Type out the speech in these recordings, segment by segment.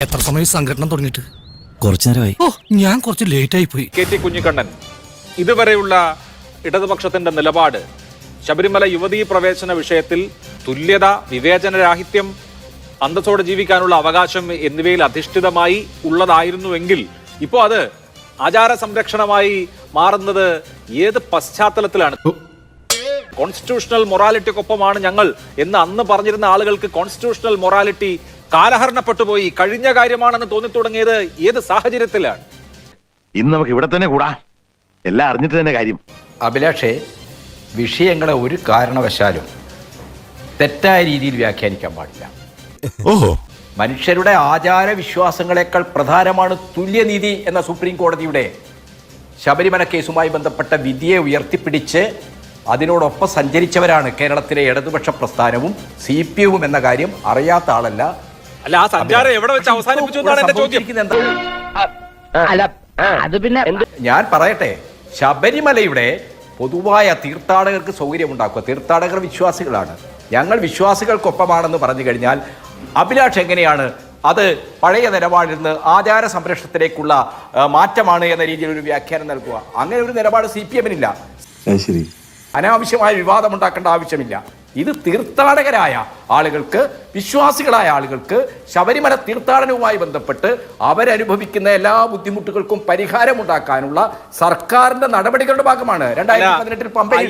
എത്ര സമയം സംഘടന തുടങ്ങിയിട്ട്? കുറച്ചു നേരമായി ഓ ഞാൻ കുറച്ച് ലേറ്റ് ആയി പോയി. കെ ടി കുഞ്ഞിക്കണ്ണൻ ഇതുവരെയുള്ള ഇടതുപക്ഷത്തിന്റെ നിലപാട് ശബരിമല യുവതീ പ്രവേശന വിഷയത്തിൽ തുല്യത വിവേചനരാഹിത്യം അന്തസ്സോടെ ജീവിക്കാനുള്ള അവകാശം എന്നിവയിൽ അധിഷ്ഠിതമായി ഉള്ളതായിരുന്നുവെങ്കിൽ ഇപ്പോ അത് ആചാര സംരക്ഷണമായി മാറുന്നത് ഏത് പശ്ചാത്തലത്തിലാണ്? കോൺസ്റ്റിറ്റ്യൂഷണൽ മൊറാലിറ്റിക്കൊപ്പമാണ് ഞങ്ങൾ എന്ന് അന്ന് പറഞ്ഞിരുന്ന ആളുകൾക്ക് കോൺസ്റ്റിറ്റ്യൂഷണൽ മൊറാലിറ്റി കാലഹരണപ്പെട്ടു പോയി കഴിഞ്ഞ കാര്യമാണെന്ന് തോന്നി തോന്നിത്തുടങ്ങിയത് ഏത് സാഹചര്യത്തിലാണ്? ഇന്ന് നമുക്ക് ഇവിടെ തന്നെ കൂടാ. എല്ലാം അറിഞ്ഞിട്ട് തന്നെ കാര്യം. അഭിലാഷേ വിഷയങ്ങളെ ഒരു കാരണവശാലും തെറ്റായ രീതിയിൽ വ്യാഖ്യാനിക്കാൻ പാടില്ല. ഓഹോ. മനുഷ്യരുടെ ആചാര വിശ്വാസങ്ങളെക്കാൾ പ്രധാനമാണ് തുല്യനീതി എന്ന സുപ്രീം കോടതിയുടെ ശബരിമല കേസുമായി ബന്ധപ്പെട്ട വിധിയെ ഉയർത്തിപ്പിടിച്ച് അതിനോടൊപ്പം സഞ്ചരിച്ചവരാണ് കേരളത്തിലെ ഇടതുപക്ഷ പ്രസ്ഥാനവും സി പി എമ്മും എന്ന കാര്യം അറിയാത്ത ആളല്ല. അല്ല ആ സഞ്ചാരം എവിടെ വെച്ച് അവസാനിപ്പിച്ചു എന്നാണ് എന്റെ ചോദ്യം. അല്ല അത് പിന്നെ ഞാൻ പറയട്ടെ ശബരിമലയുടെ പൊതുവായ തീർത്ഥാടകർക്ക് സൗകര്യമുണ്ടാക്കുക. തീർത്ഥാടകർ വിശ്വാസികളാണ്. ഞങ്ങൾ വിശ്വാസികൾക്കൊപ്പമാണെന്ന് പറഞ്ഞു കഴിഞ്ഞാൽ അഭിലാഷ് എങ്ങനെയാണ്? അത് പഴയ നിലപാടിൽ നിന്ന് ആചാര സംരക്ഷണത്തിലേക്കുള്ള മാറ്റമാണ് എന്ന രീതിയിൽ ഒരു വ്യാഖ്യാനം നൽകുക. അങ്ങനെ ഒരു നിലപാട് സി പി എമ്മിനില്ല. ശരി. വിവാദം ഉണ്ടാക്കേണ്ട ആവശ്യമില്ല. ഇത് തീർത്ഥാടകരായ ആളുകൾക്ക് വിശ്വാസികളായ ആളുകൾക്ക് ശബരിമല തീർത്ഥാടനവുമായി ബന്ധപ്പെട്ട് അവരനുഭവിക്കുന്ന എല്ലാ ബുദ്ധിമുട്ടുകൾക്കും പരിഹാരമുണ്ടാക്കാനുള്ള സർക്കാരിന്റെ നടപടികളുടെ ഭാഗമാണ്. രണ്ടായിരത്തി പതിനെട്ടിൽ പമ്പയിൽ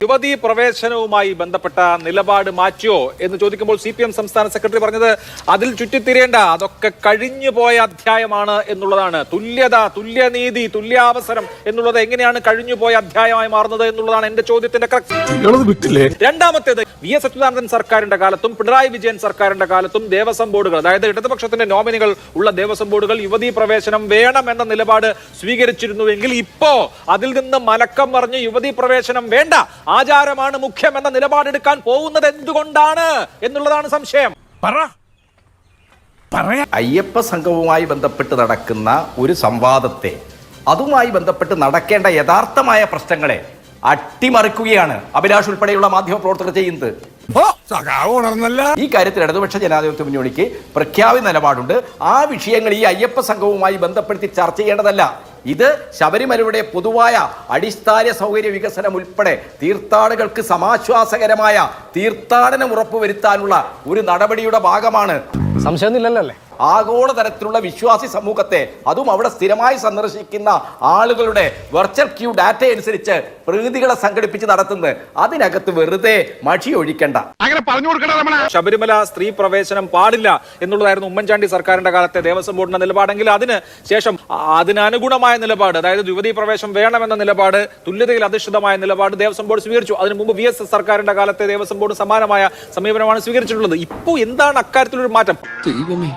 യുവതീ പ്രവേശനവുമായി ബന്ധപ്പെട്ട നിലപാട് മാറ്റിയോ എന്ന് ചോദിക്കുമ്പോൾ സി പി എം സംസ്ഥാന സെക്രട്ടറി പറഞ്ഞത് അതിൽ ചുറ്റിത്തിരിയേണ്ട അതൊക്കെ കഴിഞ്ഞു പോയ അധ്യായമാണ് എന്നുള്ളതാണ്. തുല്യത തുല്യനീതി തുല്യാവസരം എന്നുള്ളത് എങ്ങനെയാണ് കഴിഞ്ഞു പോയ അധ്യായമായി മാറുന്നത് എന്നുള്ളതാണ് എന്റെ ചോദ്യത്തിന്റെ രണ്ടാമത്തേത് വി എസ് അച്യുതാനന്ദൻ സർക്കാരിന്റെ കാലത്തും പിണറായി വിജയൻ സർക്കാരിന്റെ കാലത്തും ദേവസ്വം ബോർഡുകൾ അതായത് ഇടതുപക്ഷത്തിന്റെ നോമിനികൾ ഉള്ള ദേവസ്വം ബോർഡുകൾ യുവതീ പ്രവേശനം വേണം എന്ന നിലപാട് സ്വീകരിച്ചിരുന്നുവെങ്കിൽ ഇപ്പോ അതിൽ നിന്ന് മലക്കം മറിഞ്ഞ് യുവതീ പ്രവേശനം വേണ്ട. ആചാരമാണ് മുഖ്യം എന്ന നിലപാടെടുക്കാൻ പോകുന്നത് എന്തുകൊണ്ടാണ് എന്നുള്ളതാണ് സംശയം. അയ്യപ്പ സംഘവുമായി ബന്ധപ്പെട്ട് നടക്കുന്ന ഒരു സംവാദത്തെ അതുമായി ബന്ധപ്പെട്ട് നടക്കേണ്ട യഥാർത്ഥമായ പ്രശ്നങ്ങളെ അട്ടിമറിക്കുകയാണ് അഭിലാഷ് ഉൾപ്പെടെയുള്ള മാധ്യമ പ്രവർത്തകർ ചെയ്യുന്നത് ഈ കാര്യത്തിൽ ഇടതുപക്ഷ ജനാധിപത്യ മുന്നണിക്ക് പ്രഖ്യാപിത നിലപാടുണ്ട്. ആ വിഷയങ്ങൾ ഈ അയ്യപ്പ സംഘവുമായി ബന്ധപ്പെടുത്തി ചർച്ച ചെയ്യേണ്ടതല്ല. ഇത് ശബരിമലയുടെ പൊതുവായ അടിസ്ഥാന സൗകര്യ വികസനം ഉൾപ്പെടെ തീർത്ഥാടകർക്ക് സമാശ്വാസകരമായ തീർത്ഥാടനം ഉറപ്പുവരുത്താനുള്ള ഒരു നടപടിയുടെ ഭാഗമാണ്. ആഗോളതലത്തിലുള്ള വിശ്വാസി സമൂഹത്തെ അതും അവിടെ സ്ഥിരമായി സന്ദർശിക്കുന്ന ആളുകളുടെ വെർച്വൽ ക്യൂ ഡാറ്റ അനുസരിച്ച് പ്രതിനിധികളെ സംഘടിപ്പിച്ച് നടത്തുന്നത്. അതിനകത്ത് വെറുതെ മഷി ഒഴിക്കണ്ട. അങ്ങനെ പറഞ്ഞു കൊടുക്കണം ശബരിമല സ്ത്രീ പ്രവേശനം പാടില്ല എന്നുള്ളതായിരുന്നു ഉമ്മൻചാണ്ടി സർക്കാരിന്റെ കാലത്തെ ദേവസ്വം ബോർഡിന്റെ നിലപാടെങ്കിൽ അതിന് ശേഷം അതിനനുഗുണമായ നിലപാട് അതായത് യുവതീ പ്രവേശം വേണമെന്ന നിലപാട് തുല്യതയിൽ അധിഷ്ഠിതമായ നിലപാട് ദേവസ്വം ബോർഡ് സ്വീകരിച്ചു. അതിനു മുമ്പ് വി എസ് സർക്കാരിന്റെ കാലത്തെ ദേവസ്വം ബോർഡ് സമാനമായ സമീപനമാണ് സ്വീകരിച്ചിട്ടുള്ളത്. ഇപ്പോൾ എന്താണ് അക്കാര്യത്തിലൊരു മാറ്റം? ദൈവമേ.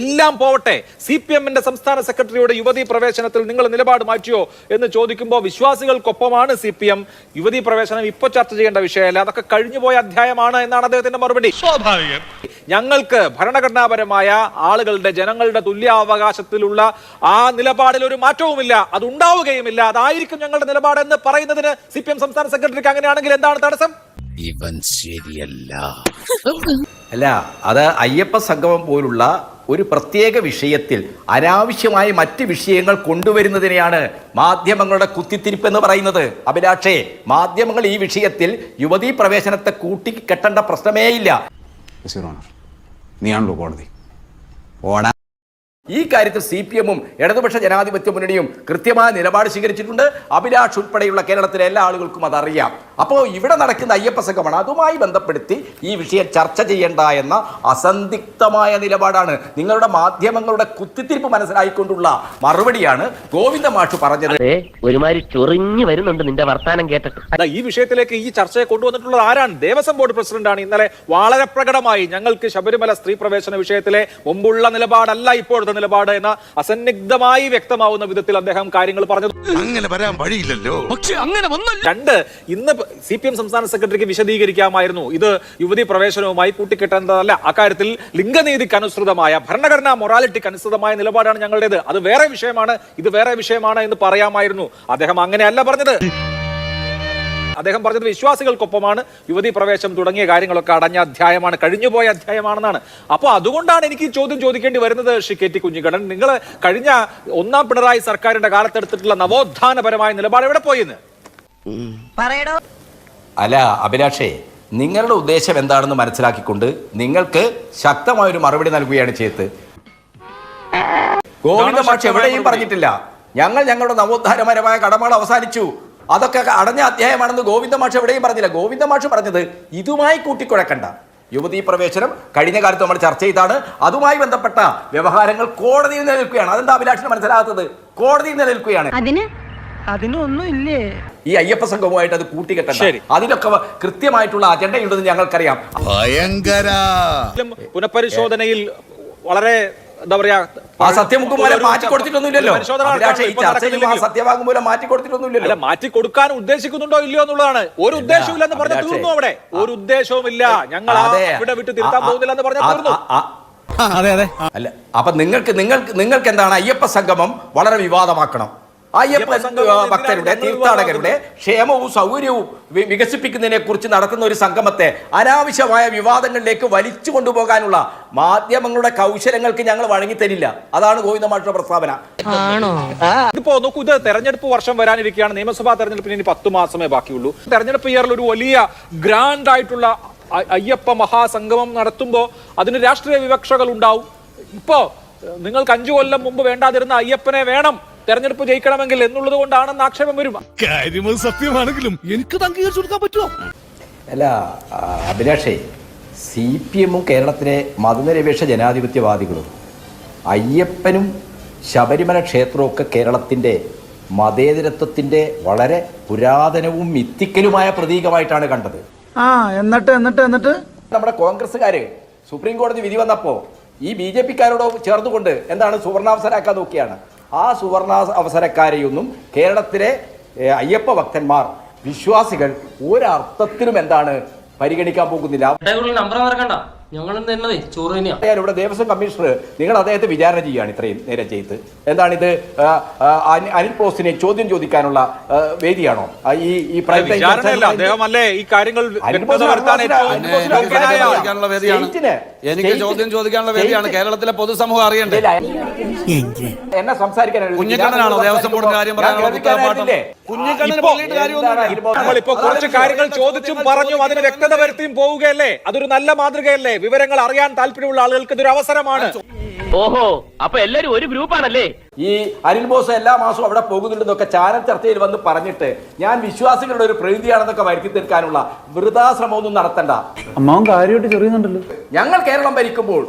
എല്ലാം പോവട്ടെ. സി പി എമ്മിന്റെ സംസ്ഥാന സെക്രട്ടറിയുടെ യുവതി പ്രവേശനത്തിൽ നിങ്ങൾ നിലപാട് മാറ്റിയോ എന്ന് ചോദിക്കുമ്പോൾ വിശ്വാസികൾക്കൊപ്പമാണ് സി പി എം യുവതി പ്രവേശനം ഇപ്പൊ ചർച്ച ചെയ്യേണ്ട വിഷയമല്ല. അതൊക്കെ കഴിഞ്ഞുപോയ അധ്യായമാണ് എന്നാണ് അദ്ദേഹത്തിന്റെ മറുപടി. സ്വാഭാവികം. ഞങ്ങൾക്ക് ഭരണഘടനാപരമായ ആളുകളുടെ ജനങ്ങളുടെ തുല്യാവകാശത്തിലുള്ള ആ നിലപാടിൽ ഒരു മാറ്റവുമില്ല. അത് ഉണ്ടാവുകയുമില്ല. അതായിരിക്കും ഞങ്ങളുടെ നിലപാട് എന്ന് പറയുന്നതിന് സി പി എം സംസ്ഥാന സെക്രട്ടറിക്ക് അങ്ങനെയാണെങ്കിൽ എന്താണ് തടസ്സം? ഇവൻ ശരിയല്ല. അല്ല അത് അയ്യപ്പ സംഗമം പോലുള്ള ഒരു പ്രത്യേക വിഷയത്തിൽ അനാവശ്യമായ മറ്റ് വിഷയങ്ങൾ കൊണ്ടുവരുന്നതിനെയാണ് മാധ്യമങ്ങളുടെ കുത്തിത്തിരിപ്പ് എന്ന് പറയുന്നത്. അഭിലാഷേ മാധ്യമങ്ങൾ ഈ വിഷയത്തിൽ യുവതീ പ്രവേശനത്തെ കൂട്ടിക്കെട്ടേണ്ട പ്രശ്നമേയില്ല. നീയാണല്ലോ കോടതി. ഓടാ ഈ കാര്യത്തിൽ സി പി എമ്മും ഇടതുപക്ഷ ജനാധിപത്യ മുന്നണിയും കൃത്യമായ നിലപാട് സ്വീകരിച്ചിട്ടുണ്ട്. അഭിലാഷ് ഉൾപ്പെടെയുള്ള കേരളത്തിലെ എല്ലാ ആളുകൾക്കും അതറിയാം. അപ്പോൾ ഇവിടെ നടക്കുന്ന അയ്യപ്പ സംഘമാണ് അതുമായി ബന്ധപ്പെടുത്തി ഈ വിഷയം ചർച്ച ചെയ്യേണ്ട എന്ന അസന്ധിഗ്ധമായ നിലപാടാണ്. നിങ്ങളുടെ മാധ്യമങ്ങളുടെ കുത്തിത്തിരിപ്പ് മനസ്സിലായിക്കൊണ്ടുള്ള മറുപടിയാണ് ഗോവിന്ദ മാഷു പറഞ്ഞത്. ഒരുമാതിരി ചൊറിഞ്ഞു വരുന്നുണ്ട് നിന്റെ വർത്താനം കേട്ടിട്ട്. ഈ വിഷയത്തിലേക്ക് ഈ ചർച്ചയെ കൊണ്ടുവന്നിട്ടുള്ളത് ആരാണ്? ദേവസ്വം ബോർഡ് പ്രസിഡന്റാണ്. ഇന്നലെ വളരെ പ്രകടമായി ഞങ്ങൾക്ക് ശബരിമല സ്ത്രീ പ്രവേശന വിഷയത്തിലെ മുമ്പുള്ള നിലപാടല്ല ഇപ്പോഴത്തെ നിലപാട് എന്ന അസന്നിഗ്ധമായി വ്യക്തമാവുന്ന വിധത്തിൽ അദ്ദേഹം കാര്യങ്ങൾ പറഞ്ഞു അങ്ങനെ വരാൻ വഴിയില്ലല്ലോ. പക്ഷെ അങ്ങനെ വന്നല്ല. രണ്ട് ഇന്ന് സി പി എം സംസ്ഥാന സെക്രട്ടറിക്ക് വിശദീകരിക്കാമായിരുന്നു. ഇത് യുവതി പ്രവേശനവുമായി കൂട്ടിക്കെട്ടേണ്ടതല്ല. അക്കാര്യത്തിൽ ലിംഗനീതിക്ക് അനുസൃതമായ ഭരണഘടനാ മൊറാലിറ്റിക്ക് അനുസൃതമായ നിലപാടാണ് ഞങ്ങളുടേത്. അത് വേറെ വിഷയമാണ് ഇത് വേറെ വിഷയമാണ് എന്ന് പറയാമായിരുന്നു. അദ്ദേഹം അങ്ങനെയല്ല പറഞ്ഞത്. അദ്ദേഹം പറഞ്ഞത് വിശ്വാസികൾക്കൊപ്പമാണ്. യുവതി പ്രവേശം തുടങ്ങിയ കാര്യങ്ങളൊക്കെ അടഞ്ഞ അധ്യായമാണ്. കഴിഞ്ഞുപോയ അധ്യായമാണെന്നാണ്. അപ്പോൾ അതുകൊണ്ടാണ് എനിക്ക് ഈ ചോദ്യം ചോദിക്കേണ്ടി വരുന്നത് ശ്രീ കെ ടി കുഞ്ഞിക്കടൻ നിങ്ങൾ കഴിഞ്ഞ ഒന്നാം പിണറായി സർക്കാരിന്റെ കാലത്തെടുത്തിട്ടുള്ള നവോത്ഥാനപരമായ നിലപാട് എവിടെ പോയിന്ന് അല്ല അഭിലാഷേ നിങ്ങളുടെ ഉദ്ദേശം എന്താണെന്ന് മനസ്സിലാക്കിക്കൊണ്ട് നിങ്ങൾക്ക് ശക്തമായ ഒരു മറുപടി നൽകുകയാണ് ചെയ്ത് ഗോവിന്ദ മാഷ് എവിടെയും പറഞ്ഞിട്ടില്ല. ഞങ്ങൾ ഞങ്ങളുടെ നവോത്ഥാനപരമായ കടമകൾ അവസാനിച്ചു. അതൊക്കെ അടഞ്ഞ അധ്യായമാണെന്ന് ഗോവിന്ദ മാഷ് എവിടെയും പറഞ്ഞില്ല. ഗോവിന്ദ മാഷ് പറഞ്ഞത് ഇതുമായി കൂട്ടിക്കുഴക്കണ്ട. യുവതീ പ്രവേശനം കഴിഞ്ഞ കാലത്ത് നമ്മൾ ചർച്ച ചെയ്താണ്. അതുമായി ബന്ധപ്പെട്ട വ്യവഹാരങ്ങൾ കോടതിയിൽ നിലനിൽക്കുകയാണ്. അതെന്താ അഭിലാഷിന് മനസ്സിലാകാത്തത്? കോടതിയിൽ നിലനിൽക്കുകയാണ്. അതിന്? ഈ അയ്യപ്പ സംഘവുമായിട്ട് അത് കൂട്ടിക്കെട്ടണ്ട. ശരി. അതിലൊക്കെ കൃത്യമായിട്ടുള്ള അജണ്ടയുണ്ടെന്ന് ഞങ്ങൾക്കറിയാം. ഭയങ്കര. പുനഃപരിശോധനയിൽ വളരെ എന്താ പറയാ ആ ഒരു മാറ്റി കൊടുത്തിട്ടൊന്നുമില്ലല്ലോ. സത്യവാങ്മൂലം മാറ്റി അല്ല കൊടുത്തിട്ടൊന്നുമില്ലല്ലോ മാറ്റി കൊടുക്കാൻ ഉദ്ദേശിക്കുന്നുണ്ടോ ഇല്ലയോ എന്നുള്ളതാണ്. ഒരു ഉദ്ദേശവും ഇല്ലെന്ന് പറഞ്ഞ തീർന്നു അവിടെ? ഒരു ഉദ്ദേശവും ഇല്ല ഞങ്ങൾ ഇവിടെ വിട്ട് തിരുത്താൻ പോകുന്നില്ല എന്ന് പറഞ്ഞ തീർന്നു. അതെ അതെ. അല്ല അപ്പൊ നിങ്ങൾക്ക് നിങ്ങൾക്ക് നിങ്ങൾക്ക് എന്താണ് അയ്യപ്പ സംഗമം വളരെ വിവാദമാക്കണം. അയ്യപ്പ ഭക്തരുടെ തീർത്ഥാടകരുടെ ക്ഷേമവും സൗകര്യവും വികസിപ്പിക്കുന്നതിനെ കുറിച്ച് നടത്തുന്ന ഒരു സംഗമത്തെ അനാവശ്യമായ വിവാദങ്ങളിലേക്ക് വലിച്ചു കൊണ്ടുപോകാനുള്ള മാധ്യമങ്ങളുടെ കൗശലങ്ങൾക്ക് ഞങ്ങൾ വഴങ്ങിത്തരില്ല. അതാണ് ഗോവിന്ദമാഷയുടെ പ്രസ്താവന. ഇതിപ്പോ നോക്കൂ ഇത് തെരഞ്ഞെടുപ്പ് വർഷം വരാനിരിക്കുകയാണ്. നിയമസഭാ തെരഞ്ഞെടുപ്പിന് ഇനി പത്ത് മാസമേ ബാക്കിയുള്ളൂ. തെരഞ്ഞെടുപ്പ് ഇയറിൽ ഒരു വലിയ ഗ്രാൻഡ് ആയിട്ടുള്ള അയ്യപ്പ മഹാസംഗമം നടത്തുമ്പോൾ അതിന് രാഷ്ട്രീയ വിവക്ഷകൾ ഉണ്ടാവും. ഇപ്പോ നിങ്ങൾക്ക് അഞ്ചു കൊല്ലം മുമ്പ് വേണ്ടാതിരുന്ന അയ്യപ്പനെ വേണം. തെരഞ്ഞെടുപ്പ് ജയിക്കണമെങ്കിൽ എന്നുള്ളത് കൊണ്ടാണെന്ന് ആക്ഷേപം വരും. കാര്യം സത്യമാണെങ്കിലും എനിക്ക് അംഗീകരിച്ചു കൊടുക്കാൻ പറ്റുമോ? അല്ല അഭിലാഷേ സി പി എമ്മും കേരളത്തിലെ മതനിരപേക്ഷ ജനാധിപത്യവാദികളും അയ്യപ്പനും ശബരിമല ക്ഷേത്രവും ഒക്കെ കേരളത്തിന്റെ മതേതരത്വത്തിന്റെ വളരെ പുരാതനവും മിത്തിക്കലുമായ പ്രതീകമായിട്ടാണ് കണ്ടത്. ആ എന്നിട്ട് എന്നിട്ട് എന്നിട്ട്? നമ്മുടെ കോൺഗ്രസ്സുകാര് സുപ്രീം കോടതി വിധി വന്നപ്പോൾ ഈ ബി ജെ പിക്കാരോട് ചേർന്നുകൊണ്ട് എന്താണ് സുവർണാവസരമാക്കാൻ നോക്കിയാണ്? ആ സുവർണ അവസരക്കാരെയൊന്നും കേരളത്തിലെ അയ്യപ്പ ഭക്തന്മാർ വിശ്വാസികൾ ഒരർത്ഥത്തിലും എന്താണ് പരിഗണിക്കാൻ പോകുന്നില്ല. നമ്പർ മറക്കണ്ട. ചോറ് ഇവിടെ ദേവസ്വം കമ്മീഷണർ നിങ്ങൾ അദ്ദേഹത്തെ വിചാരണ ചെയ്യുകയാണ് ഇത്രയും നേരം ചെയ്ത്. എന്താണ് ഇത് അനിൽ പോസ്റ്റിനെ ചോദ്യം ചോദിക്കാനുള്ള വേദിയാണോ? ഈ ഈ prime time വിചാരണയല്ല ചർച്ച അദ്ദേഹം അല്ലേ ഈ കാര്യങ്ങൾ. എനിക്ക് ചോദ്യം ചോദിക്കാനുള്ള വേദിയാണ്. കേരളത്തിലെ പൊതുസമൂഹം അറിയണ്ടേ? എന്നെ സംസാരിക്കാൻ. കുഞ്ഞിക്കണ്ണനാണോ ദേവസ്വം ബോർഡിന്റെ കാര്യം പറയാനുള്ള കേൾപ്പിക്കാനായിട്ടില്ലേ? കുഞ്ഞിക്കണ്ണന് ഇപ്പോ കാര്യമൊന്നുമില്ല. എന്താണ് ഇപ്പോ- കുറച്ച് കാര്യങ്ങൾ ചോദിച്ചും പറഞ്ഞും അതിന് വ്യക്തത വരുത്തിയും പോവുകയല്ലേ? അതൊരു നല്ല മാതൃകയല്ലേ? വിവരങ്ങൾ അറിയാൻ താല്പര്യമുള്ള ആളുകൾക്ക് ഇതൊരു അവസരമാണ്. ഓഹോ അപ്പൊ എല്ലാരും ഒരു ഗ്രൂപ്പാണല്ലേ? ഈ അനിൽ ബോസ് എല്ലാ മാസവും അവിടെ പോകുന്നുണ്ടെന്നൊക്കെ ചാനൽ ചർച്ചയിൽ വന്ന് പറഞ്ഞിട്ട് ഞാൻ വിശ്വാസികളുടെ ഒരു പ്രതിനിധിയാണെന്നൊക്കെ വരുത്തി തീർക്കാനുള്ള വൃതാശ്രമമൊന്നും നടത്തണ്ട. അമ്മാവൻ കാര്യമായിട്ട് ചെറിയുന്നുണ്ടല്ലോ. ഞങ്ങൾ കേരളം ഭരിക്കുമ്പോൾ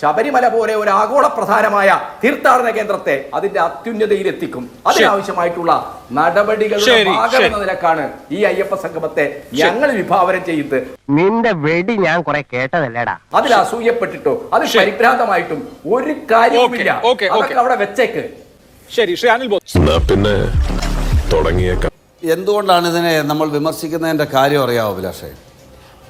ശബരിമല പോലെ ഒരു ആഗോള പ്രധാനമായ തീർത്ഥാടന കേന്ദ്രത്തെ അതിന്റെ അത്യുന്നതയിലെത്തിക്കും. അതിനാവശ്യമായിട്ടുള്ള നടപടികളുടെ ശരി, ഭാഗം ശരി. നിലക്കാണ് ഈ അയ്യപ്പ സംഗമത്തെ ഞങ്ങൾ വിഭാവനം ചെയ്ത്. നിന്റെ വെടി ഞാൻ കുറെ കേട്ടതല്ലേടാ? അതിൽ അസൂയപ്പെട്ടിട്ടോ അത് പരിഭ്രാന്തമായിട്ടും ഒരു കാര്യവുമില്ല. അതൊക്കെ അവിടെ വെച്ചേക്ക്. ശരി ശ്രീ അനിൽ ബോസ് പിന്നെ തുടങ്ങിയേക്കാം. എന്തുകൊണ്ടാണ് ഇതിനെ നമ്മൾ വിമർശിക്കുന്നതിന്റെ കാര്യം അറിയാവോ അഭിലാഷേ?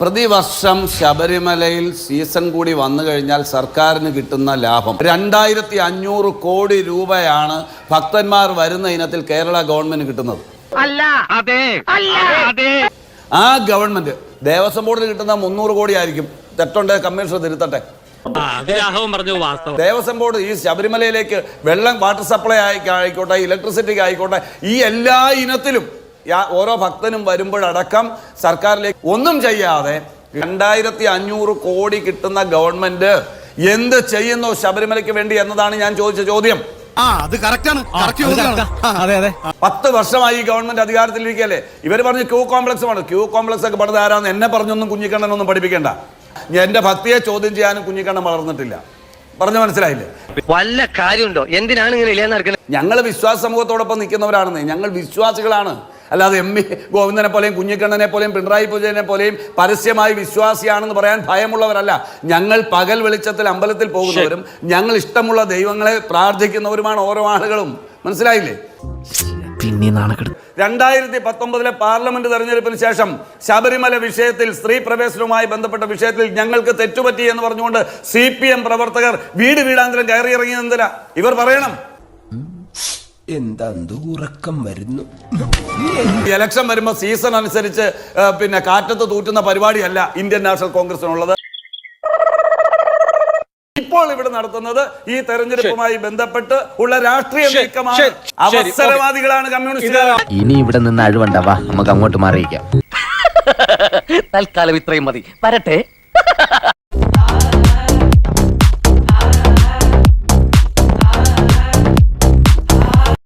പ്രതിവർഷം ശബരിമലയിൽ സീസൺ കൂടി വന്നു കഴിഞ്ഞാൽ സർക്കാരിന് കിട്ടുന്ന ലാഭം. രണ്ടായിരത്തി അഞ്ഞൂറ് കോടി രൂപയാണ് ഭക്തന്മാർ വരുന്ന ഇനത്തിൽ കേരള ഗവൺമെന്റ് കിട്ടുന്നത്. അല്ല. അതെ. അല്ല. അതെ. ആ ഗവൺമെന്റ് ദേവസ്വം ബോർഡിന് കിട്ടുന്ന മുന്നൂറ് കോടി ആയിരിക്കും. തെറ്റുണ്ട് കമ്മീഷണർ തിരുത്തട്ടെ. ദേവസ്വം ബോർഡ് ഈ ശബരിമലയിലേക്ക് വെള്ളം വാട്ടർ സപ്ലൈ ആയി ആയിക്കോട്ടെ ഇലക്ട്രിസിറ്റിക്ക് ആയിക്കോട്ടെ ഈ എല്ലാ ഇനത്തിലും ഓരോ ഭക്തനും വരുമ്പോഴടക്കം സർക്കാരിലേക്ക് ഒന്നും ചെയ്യാതെ രണ്ടായിരത്തി അഞ്ഞൂറ് കോടി കിട്ടുന്ന ഗവൺമെന്റ് എന്ത് ചെയ്യുന്നു ശബരിമലയ്ക്ക് വേണ്ടി എന്നതാണ് ഞാൻ ചോദിച്ച ചോദ്യം. ആ അത് കറക്റ്റാണ് അതെ അതെ പത്ത് വർഷമായി ഈ ഗവൺമെന്റ് അധികാരത്തിലിരിക്കല്ലേ ഇവർ പറഞ്ഞു ക്യൂ കോംപ്ലക്സ് ആണ് ക്യൂ കോംപ്ലക്സ് ഒക്കെ പണിത് ആരാന്ന് എന്നെ പറഞ്ഞൊന്നും കുഞ്ഞിക്കണ്ണനൊന്നും പഠിപ്പിക്കേണ്ട. ഞാൻ എന്റെ ഭക്തിയെ ചോദ്യം ചെയ്യാനും കുഞ്ഞിക്കണ്ണൻ വളർന്നിട്ടില്ല. പറഞ്ഞു മനസ്സിലായില്ലേ? വല്ല കാര്യമുണ്ടോ? എന്തിനാണ് ഇങ്ങനെ ഇല്ലാന്ന് ഞങ്ങൾ വിശ്വാസ സമൂഹത്തോടൊപ്പം നിൽക്കുന്നവരാണെന്ന്. ഞങ്ങൾ വിശ്വാസികളാണ്. അല്ലാതെ എം വി ഗോവിന്ദനെ പോലെയും കുഞ്ഞിക്കണ്ണനെ പോലെയും പിണറായി പൂജനെ പോലെയും പരസ്യമായി വിശ്വാസിയാണെന്ന് പറയാൻ ഭയമുള്ളവരല്ല. ഞങ്ങൾ പകൽ വെളിച്ചത്തിൽ അമ്പലത്തിൽ പോകുന്നവരും ഞങ്ങൾ ഇഷ്ടമുള്ള ദൈവങ്ങളെ പ്രാർത്ഥിക്കുന്നവരുമാണ് ഓരോ ആളുകളും. മനസ്സിലായില്ലേ? പിന്നെ നാണക്കെടു രണ്ടായിരത്തി പത്തൊമ്പതിലെ പാർലമെന്റ് തെരഞ്ഞെടുപ്പിന് ശേഷം ശബരിമല വിഷയത്തിൽ സ്ത്രീ പ്രവേശനവുമായി ബന്ധപ്പെട്ട വിഷയത്തിൽ ഞങ്ങൾക്ക് തെറ്റുപറ്റി എന്ന് പറഞ്ഞുകൊണ്ട് സി പി എം പ്രവർത്തകർ വീട് വീടാന്തരം കയറി ഇറങ്ങി എന്തിനാ ഇവർ പറയണം. എന്താ ഉറക്കം വരുന്നു? ഇലക്ഷൻ വരുമ്പോൾ സീസൺ അനുസരിച്ച് പിന്നെ കാറ്റത്ത് തൂറ്റുന്ന പരിപാടിയല്ല ഇന്ത്യൻ നാഷണൽ കോൺഗ്രസിനുള്ളത്. ഇപ്പോൾ ഇവിടെ നടത്തുന്നത് ഈ തെരഞ്ഞെടുപ്പുമായി ബന്ധപ്പെട്ട് ഉള്ള രാഷ്ട്രീയ നീക്കമാണ്. അവസരവാദികളാണ് കമ്മ്യൂണിസ്റ്റ് ഇനി ഇവിടെ നിന്ന് അഴിവണ്ടാവാ നമുക്ക് അങ്ങോട്ട് മാറിയിക്കാം തൽക്കാലം ഇത്രയും മതി. വരട്ടെ.